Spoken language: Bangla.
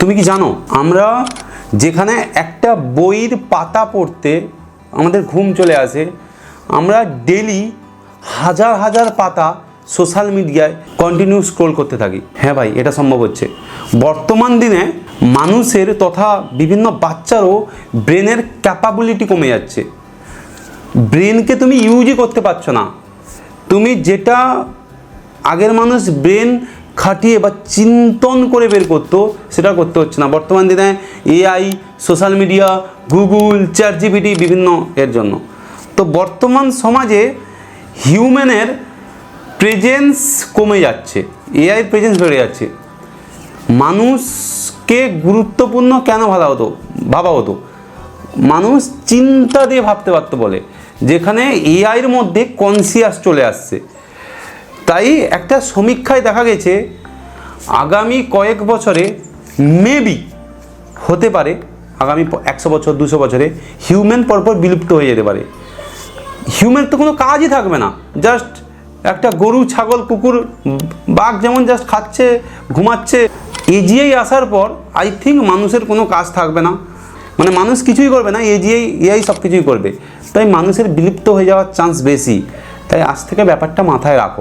তুমি কি জানো? আমরা যেখানে একটা বইয়ের পাতা পড়তে আমাদের ঘুম চলে আসে, আমরা ডেলি হাজার হাজার পাতা সোশ্যাল মিডিয়ায় কন্টিনিউ স্ক্রোল করতে থাকি। হ্যাঁ ভাই, এটা সম্ভব হচ্ছে। বর্তমান দিনে মানুষের তথা বিভিন্ন বাচ্চারও ব্রেনের ক্যাপাবিলিটি কমে যাচ্ছে। ব্রেনকে তুমি ইউজই করতে পারছ না। তুমি যেটা আগের মানুষ ব্রেন খাটিয়ে বা চিন্তন করে বের করতো, সেটা করতে হচ্ছে না। বর্তমান দিনে AI social media Google ChatGPT বিভিন্ন এর জন্য। তো বর্তমান সমাজে হিউম্যানের প্রেজেন্স কমে যাচ্ছে এআই প্রেজেন্স বেড়ে যাচ্ছে। মানুষকে গুরুত্বপূর্ণ কেন ভাবা হতো? ভাবা হতো। মানুষ চিন্তা দিয়ে ভাবতে পারতো বলে, যেখানে এআইয়ের মধ্যে কনসিয়াস চলে আসছে। তাই একটা সমীক্ষায় দেখা গেছে, আগামী কয়েক বছরে মেবি হতে পারে, আগামী একশো বছর, দুশো বছরে হিউম্যান পরপর বিলুপ্ত হয়ে যেতে পারে। হিউম্যান তো কোনো কাজই থাকবে না জাস্ট একটা গরু, ছাগল, কুকুর, বাঘ যেমন জাস্ট খাচ্ছে, ঘুমাচ্ছে এজিআই আসার পর আই থিঙ্ক মানুষের কোনো কাজ থাকবে না। মানে মানুষ কিছুই করবে না এজিআই এআই সব কিছুই করবে। তাই মানুষের বিলুপ্ত হয়ে যাওয়ার চান্স বেশি। তাই আজ থেকে ব্যাপারটা মাথায় রাখো।